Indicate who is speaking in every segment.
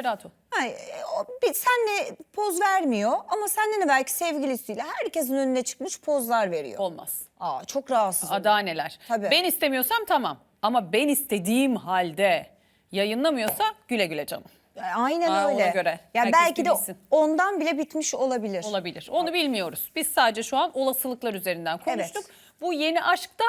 Speaker 1: Öyle rahat ol.
Speaker 2: Ha, e, o bir, senle poz vermiyor ama senden de belki sevgilisiyle herkesin önüne çıkmış pozlar veriyor.
Speaker 1: Olmaz.
Speaker 2: Aa, çok rahatsız. olurum.
Speaker 1: Daha neler.
Speaker 2: Tabii.
Speaker 1: Ben istemiyorsam tamam. Ama ben istediğim halde yayınlamıyorsa güle güle canım.
Speaker 2: Aynen
Speaker 1: Aa, ona
Speaker 2: öyle.
Speaker 1: göre.
Speaker 2: Ya
Speaker 1: Herkes
Speaker 2: belki de
Speaker 1: bilsin.
Speaker 2: ondan bile bitmiş olabilir.
Speaker 1: Olabilir. Onu bilmiyoruz. Biz sadece şu an olasılıklar üzerinden konuştuk. Bu yeni aşkta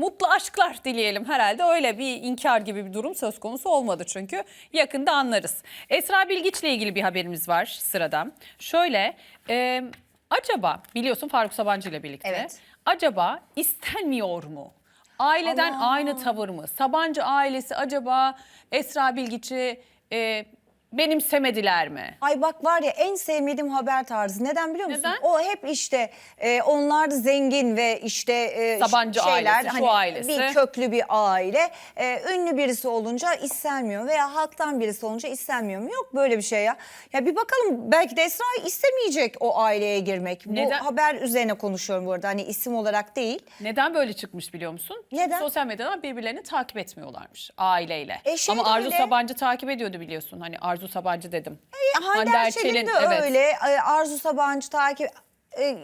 Speaker 1: mutlu aşklar dileyelim herhalde. Öyle bir inkar gibi bir durum söz konusu olmadı çünkü. Yakında anlarız. Esra Bilgiç'le ilgili bir haberimiz var sırada. Şöyle e, acaba biliyorsun Faruk Sabancı ile birlikte.
Speaker 2: Evet.
Speaker 1: Acaba istenmiyor mu? Aileden aynı tavır mı? Sabancı ailesi acaba Esra Bilgiç'i e, benimsemediler mi?
Speaker 2: Ay bak var ya en sevmediğim haber tarzı. Neden biliyor musun?
Speaker 1: Neden?
Speaker 2: O hep işte e, onlar zengin ve işte e,
Speaker 1: Sabancı
Speaker 2: şeyler,
Speaker 1: ailesi, şu
Speaker 2: hani
Speaker 1: ailesi.
Speaker 2: Bir köklü bir aile. E, ünlü birisi olunca istenmiyor veya halktan birisi olunca istenmiyor mu? Yok böyle bir şey ya. Ya bir bakalım belki de Esra istemeyecek o aileye girmek.
Speaker 1: Neden?
Speaker 2: Bu haber üzerine konuşuyorum bu arada hani isim olarak değil.
Speaker 1: Neden böyle çıkmış biliyor musun?
Speaker 2: Neden?
Speaker 1: Sosyal medyadan birbirlerini takip etmiyorlarmış aileyle.
Speaker 2: E şey
Speaker 1: Ama Arzu
Speaker 2: öyle.
Speaker 1: Sabancı takip ediyordu biliyorsun. Hani Arzu Sabancı dedim.
Speaker 2: E, Hande Erçel'in de
Speaker 1: evet.
Speaker 2: öyle. E, Arzu Sabancı takip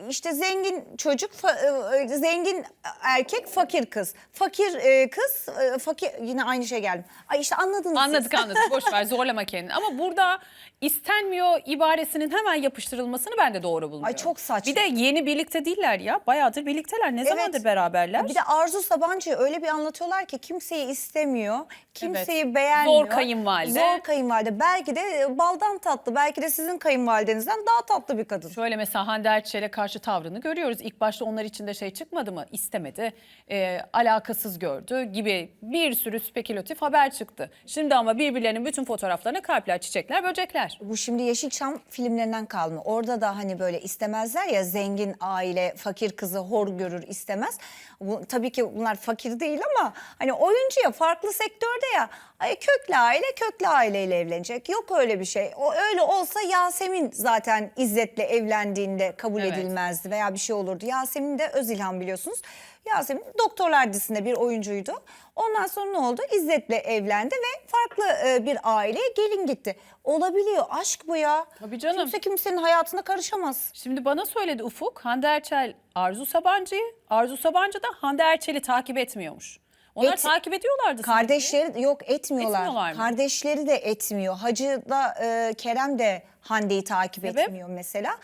Speaker 2: işte zengin çocuk, fa- e, zengin erkek, fakir kız. Fakir e, kız, e, fakir yine aynı şey geldi. Ay işte anladınız
Speaker 1: Anladık
Speaker 2: siz.
Speaker 1: anladık. Boş ver zorlama kendini. Ama burada istenmiyor ibaresinin hemen yapıştırılmasını ben de doğru bulmuyorum.
Speaker 2: Ay çok saçma.
Speaker 1: Bir de yeni birlikte değiller ya. Bayağıdır birlikteler. Ne zamandır beraberler?
Speaker 2: Bir de Arzu Sabancı'yı öyle bir anlatıyorlar ki kimseyi istemiyor, kimseyi
Speaker 1: Evet.
Speaker 2: beğenmiyor.
Speaker 1: Zor kayınvalide.
Speaker 2: Zor kayınvalide. Belki de e, baldan tatlı, belki de sizin kayınvalidenizden daha tatlı bir kadın.
Speaker 1: Şöyle mesela Hande Erçel'e karşı tavrını görüyoruz. İlk başta onlar için de şey çıkmadı mı? İstemedi, e, alakasız gördü gibi bir sürü spekülatif haber çıktı. Şimdi ama birbirlerinin bütün fotoğraflarına kalpler, çiçekler, böcekler.
Speaker 2: Bu şimdi Yeşilçam filmlerinden kalma. Orada da hani böyle istemezler ya zengin aile fakir kızı hor görür istemez. Bu, tabii ki bunlar fakir değil ama hani oyuncu ya farklı sektörde ya. Ay köklü aile köklü aileyle evlenecek. Yok öyle bir şey. O öyle olsa Yasemin zaten İzzet'le evlendiğinde kabul
Speaker 1: Evet.
Speaker 2: edilmezdi veya bir şey olurdu. Yasemin de Özilhan biliyorsunuz. Yasemin Doktorlar dizisinde bir oyuncuydu. Ondan sonra ne oldu? İzzet'le evlendi ve farklı e, bir aileye gelin gitti. Olabiliyor. Aşk bu ya.
Speaker 1: Tabii canım.
Speaker 2: Kimse kimsenin hayatına karışamaz.
Speaker 1: Şimdi bana söyledi Ufuk, Hande Erçel Arzu Sabancı'yı, Arzu Sabancı da Hande Erçel'i takip etmiyormuş. Onlar
Speaker 2: Et-
Speaker 1: takip ediyorlardı. sanki.
Speaker 2: Kardeşleri yok etmiyorlar.
Speaker 1: Etmiyorlar mı?
Speaker 2: Kardeşleri de etmiyor. Hacı da e, Kerem de Hande'yi takip
Speaker 1: Sebep?
Speaker 2: etmiyor mesela.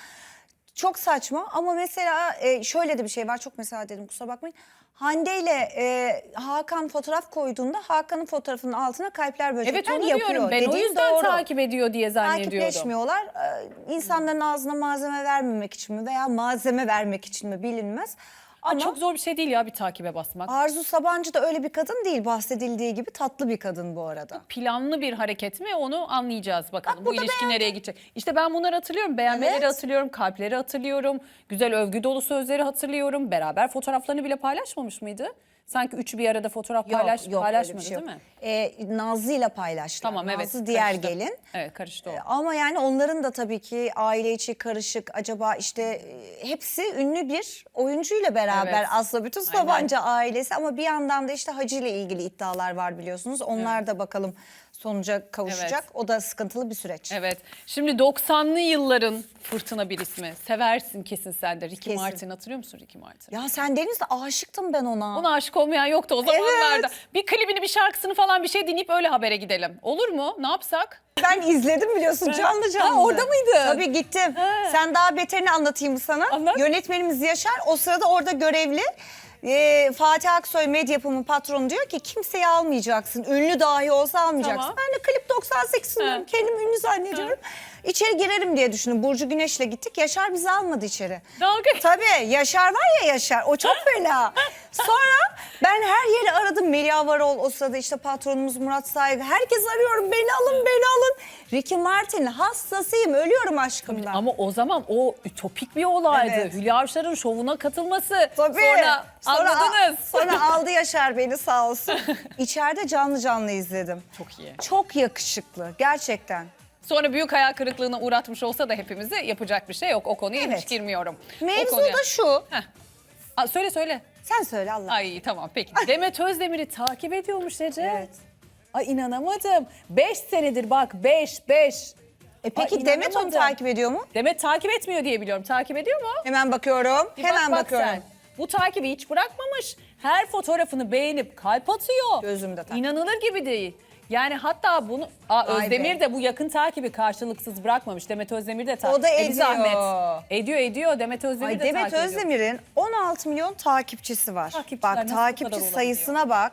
Speaker 2: Çok saçma ama mesela e, şöyle de bir şey var. Çok mesela dedim kusura bakmayın. Hande ile e, Hakan fotoğraf koyduğunda Hakan'ın fotoğrafının altına kalpler böcekler
Speaker 1: Evet onu
Speaker 2: yapıyor.
Speaker 1: diyorum. Ben o
Speaker 2: Dediğin
Speaker 1: yüzden
Speaker 2: doğru.
Speaker 1: takip ediyor diye zannediyordum.
Speaker 2: Takipleşmiyorlar. Ee, İnsanların ağzına malzeme vermemek için mi veya malzeme vermek için mi bilinmez. Ama
Speaker 1: Çok zor bir şey değil ya bir takibe basmak.
Speaker 2: Arzu Sabancı da öyle bir kadın değil bahsedildiği gibi tatlı bir kadın bu arada.
Speaker 1: planlı bir hareket mi onu anlayacağız bakalım.
Speaker 2: Bak,
Speaker 1: bu
Speaker 2: bu da
Speaker 1: ilişki
Speaker 2: beğendi.
Speaker 1: nereye gidecek? İşte ben bunları hatırlıyorum. Beğenmeleri
Speaker 2: Evet.
Speaker 1: hatırlıyorum, kalpleri hatırlıyorum. Güzel övgü dolu sözleri hatırlıyorum. Beraber fotoğraflarını bile paylaşmamış mıydı? Sanki üçü bir arada fotoğraf paylaş,
Speaker 2: öyle bir
Speaker 1: paylaşmadı
Speaker 2: şey yok.
Speaker 1: değil mi?
Speaker 2: Ee, Nazlı ile paylaştılar.
Speaker 1: Tamam evet.
Speaker 2: Nazlı diğer
Speaker 1: karıştı.
Speaker 2: gelin.
Speaker 1: Evet karıştı o.
Speaker 2: Ee, Ama yani onların da tabii ki aile içi karışık. Acaba işte e, hepsi ünlü bir oyuncuyla beraber
Speaker 1: Evet.
Speaker 2: aslında bütün
Speaker 1: Aynen.
Speaker 2: Sabancı ailesi. Ama bir yandan da işte Hacı ile ilgili iddialar var biliyorsunuz. Onlar da bakalım sonuca kavuşacak. O da sıkıntılı bir süreç.
Speaker 1: Evet. Şimdi 90'lı yılların fırtına bir ismi. Seversin kesin sen de. Ricky
Speaker 2: Kesin.
Speaker 1: Martin hatırlıyor musun Ricky Martin?
Speaker 2: Ya sen Deniz'de aşıktım ben ona.
Speaker 1: Ona aşık olmayan yoktu o zamanlarda.
Speaker 2: Evet.
Speaker 1: Bir klibini, bir şarkısını falan bir şey dinleyip öyle habere gidelim. Olur mu? Ne yapsak?
Speaker 2: Ben izledim biliyorsun canlı canlı.
Speaker 1: Ha, orada mıydın?
Speaker 2: Tabii gittim. Sen daha beterini anlatayım sana.
Speaker 1: Anlat.
Speaker 2: Yönetmenimiz Yaşar o sırada orada görevli. Ee, Fatih Aksoy medya yapımı patronu diyor ki kimseyi almayacaksın. Ünlü dahi olsa almayacaksın.
Speaker 1: Tamam.
Speaker 2: Ben de klip 98 sunuyorum.
Speaker 1: Ha.
Speaker 2: Kendim ünlü zannediyorum. İçeri girerim diye düşündüm. Burcu Güneş'le gittik. Yaşar bizi almadı içeri.
Speaker 1: Dalga
Speaker 2: Tabii Yaşar var ya Yaşar o çok fena. Sonra ben her yeri aradım. Melia Varol o sırada işte patronumuz Murat Saygı. Herkes arıyorum beni alın beni alın. Ricky Martin hastasıyım ölüyorum aşkımdan.
Speaker 1: Ama o zaman o ütopik bir olaydı.
Speaker 2: Evet.
Speaker 1: Hülya Avşar'ın şovuna katılması.
Speaker 2: Tabii.
Speaker 1: Sonra, anladınız.
Speaker 2: Sonra aldı Yaşar beni sağ olsun. İçeride canlı canlı izledim.
Speaker 1: Çok iyi.
Speaker 2: Çok yakışıklı gerçekten.
Speaker 1: Sonra büyük hayal kırıklığına uğratmış olsa da hepimizi yapacak bir şey yok. O konuya
Speaker 2: Evet.
Speaker 1: hiç girmiyorum.
Speaker 2: Mevzu
Speaker 1: konuya-
Speaker 2: da şu.
Speaker 1: Heh. Aa, söyle söyle.
Speaker 2: Sen söyle Allah.
Speaker 1: Ay tamam peki. Demet Özdemir'i takip ediyormuş Ece.
Speaker 2: Evet.
Speaker 1: Ay inanamadım. 5 senedir bak 5 5.
Speaker 2: E peki Demet onu takip ediyor mu?
Speaker 1: Demet takip etmiyor diye biliyorum. Takip ediyor mu?
Speaker 2: Hemen bakıyorum.
Speaker 1: Bir
Speaker 2: Hemen
Speaker 1: bak
Speaker 2: bakıyorum.
Speaker 1: sen. Bu takibi hiç bırakmamış. Her fotoğrafını beğenip kalp atıyor.
Speaker 2: Gözümde tak.
Speaker 1: İnanılır gibi değil. Yani hatta bunu Aa,
Speaker 2: Vay
Speaker 1: Özdemir
Speaker 2: be.
Speaker 1: de bu yakın takibi karşılıksız bırakmamış. Demet Özdemir de takip
Speaker 2: O da
Speaker 1: E, bir
Speaker 2: ediyor.
Speaker 1: zahmet. Ediyor ediyor. Demet Özdemir
Speaker 2: Ay
Speaker 1: de
Speaker 2: Demet
Speaker 1: takip ediyor.
Speaker 2: Özdemir'in 16 milyon takipçisi var.
Speaker 1: Takipçiler
Speaker 2: bak
Speaker 1: nasıl bu
Speaker 2: takipçi
Speaker 1: kadar
Speaker 2: sayısına bak.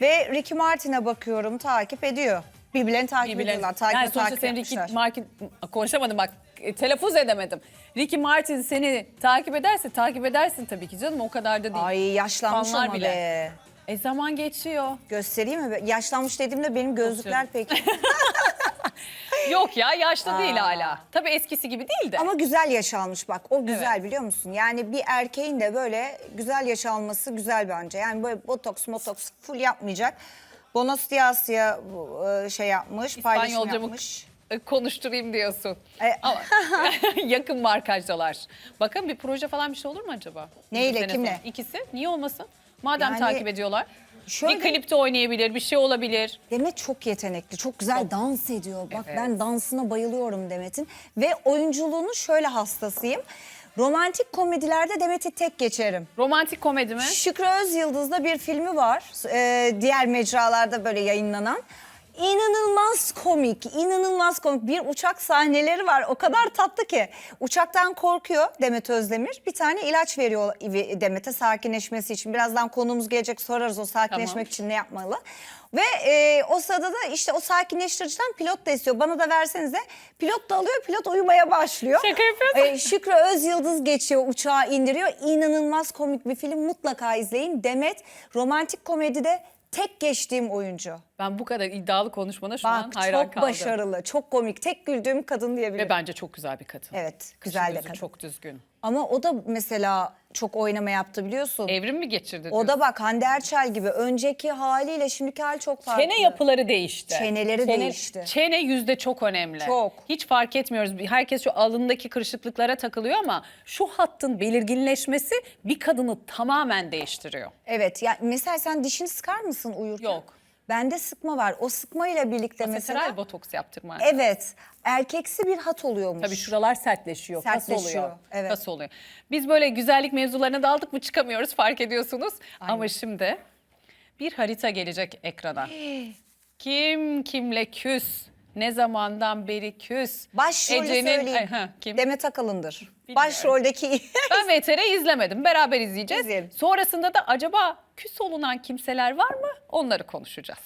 Speaker 2: Ve Ricky Martin'e bakıyorum takip ediyor. Birbirlerini takip
Speaker 1: Birbirlerine-
Speaker 2: ediyorlar. Takip
Speaker 1: yani sonuçta
Speaker 2: takip
Speaker 1: senin Ricky. Martin konuşamadım bak e, telaffuz edemedim. Ricky Martin seni takip ederse takip edersin tabii ki canım o kadar da değil.
Speaker 2: Ay yaşlanmış
Speaker 1: Fanlar
Speaker 2: ama
Speaker 1: bile.
Speaker 2: be.
Speaker 1: E zaman geçiyor.
Speaker 2: Göstereyim mi? Yaşlanmış dediğimde benim gözlükler pek.
Speaker 1: Yok ya yaşlı değil hala. Tabii eskisi gibi değil de.
Speaker 2: Ama güzel yaş almış bak. O güzel biliyor musun? Yani bir erkeğin de böyle güzel yaş alması güzel bence. Yani böyle botoks motoks full yapmayacak. Bonos Dias'ya bu, e, şey yapmış, paylaşım
Speaker 1: İspanyolca mı
Speaker 2: yapmış.
Speaker 1: e, konuşturayım diyorsun.
Speaker 2: E-
Speaker 1: Ama yakın markajdalar. Bakın bir proje falan bir şey olur mu acaba?
Speaker 2: Neyle,
Speaker 1: Bir sene
Speaker 2: kimle?
Speaker 1: sonra. İkisi. Niye olmasın? Madem
Speaker 2: Yani
Speaker 1: takip ediyorlar.
Speaker 2: şöyle-
Speaker 1: Bir klipte oynayabilir, bir şey olabilir.
Speaker 2: Demet çok yetenekli, çok güzel dans ediyor. Bak ben dansına bayılıyorum Demet'in. Ve oyunculuğunu şöyle hastasıyım. Romantik komedilerde Demet'i tek geçerim.
Speaker 1: Romantik komedi mi?
Speaker 2: Şükrü Özyıldız'da bir filmi var. Ee, diğer mecralarda böyle yayınlanan. İnanılmaz komik, inanılmaz komik. Bir uçak sahneleri var. O kadar tatlı ki. Uçaktan korkuyor Demet Özdemir. Bir tane ilaç veriyor Demet'e sakinleşmesi için. Birazdan konuğumuz gelecek sorarız o sakinleşmek
Speaker 1: Tamam.
Speaker 2: için ne yapmalı. Ve e, o sırada da işte o sakinleştiriciden pilot da istiyor. Bana da versenize. Pilot da alıyor, pilot uyumaya başlıyor.
Speaker 1: Şaka yapıyorsun.
Speaker 2: E, Şükrü Özyıldız geçiyor, uçağı indiriyor. İnanılmaz komik bir film. Mutlaka izleyin. Demet romantik komedide tek geçtiğim oyuncu.
Speaker 1: Ben bu kadar iddialı konuşmana şu an
Speaker 2: Bak
Speaker 1: hayran
Speaker 2: çok
Speaker 1: kaldım.
Speaker 2: başarılı, çok komik. Tek güldüğüm kadın diyebilirim.
Speaker 1: Ve bence çok güzel bir kadın.
Speaker 2: Evet, güzel de
Speaker 1: Gözü
Speaker 2: kadın.
Speaker 1: Çok düzgün.
Speaker 2: Ama o da mesela çok oynama yaptı biliyorsun.
Speaker 1: Evrim mi geçirdi?
Speaker 2: o da bak Hande Erçel gibi önceki haliyle şimdiki hali çok farklı.
Speaker 1: Çene yapıları değişti.
Speaker 2: Çeneleri değişti.
Speaker 1: Çene yüzde çok önemli.
Speaker 2: Çok.
Speaker 1: Hiç fark etmiyoruz. Herkes şu alındaki kırışıklıklara takılıyor ama şu hattın belirginleşmesi bir kadını tamamen değiştiriyor.
Speaker 2: Evet ya mesela sen dişini sıkar mısın uyurken?
Speaker 1: Yok.
Speaker 2: Bende sıkma var. O sıkmayla birlikte mesela.
Speaker 1: Mesela botoks yaptırma.
Speaker 2: Evet. Erkeksi bir hat oluyormuş.
Speaker 1: Tabii şuralar sertleşiyor, kas
Speaker 2: Sertleşiyor,
Speaker 1: oluyor.
Speaker 2: evet.
Speaker 1: Kas oluyor. Biz böyle güzellik mevzularına daldık mı çıkamıyoruz fark ediyorsunuz. Ama şimdi bir harita gelecek ekrana. Kim kimle küs? Ne zamandan beri küs?
Speaker 2: Başrolü söyleyeyim.
Speaker 1: Ha, kim?
Speaker 2: Demet Akalın'dır.
Speaker 1: Bilmiyorum.
Speaker 2: Başroldeki
Speaker 1: Ben VTR izlemedim. Beraber izleyeceğiz.
Speaker 2: İzleyelim.
Speaker 1: Sonrasında da acaba küs olunan kimseler var mı? Onları konuşacağız.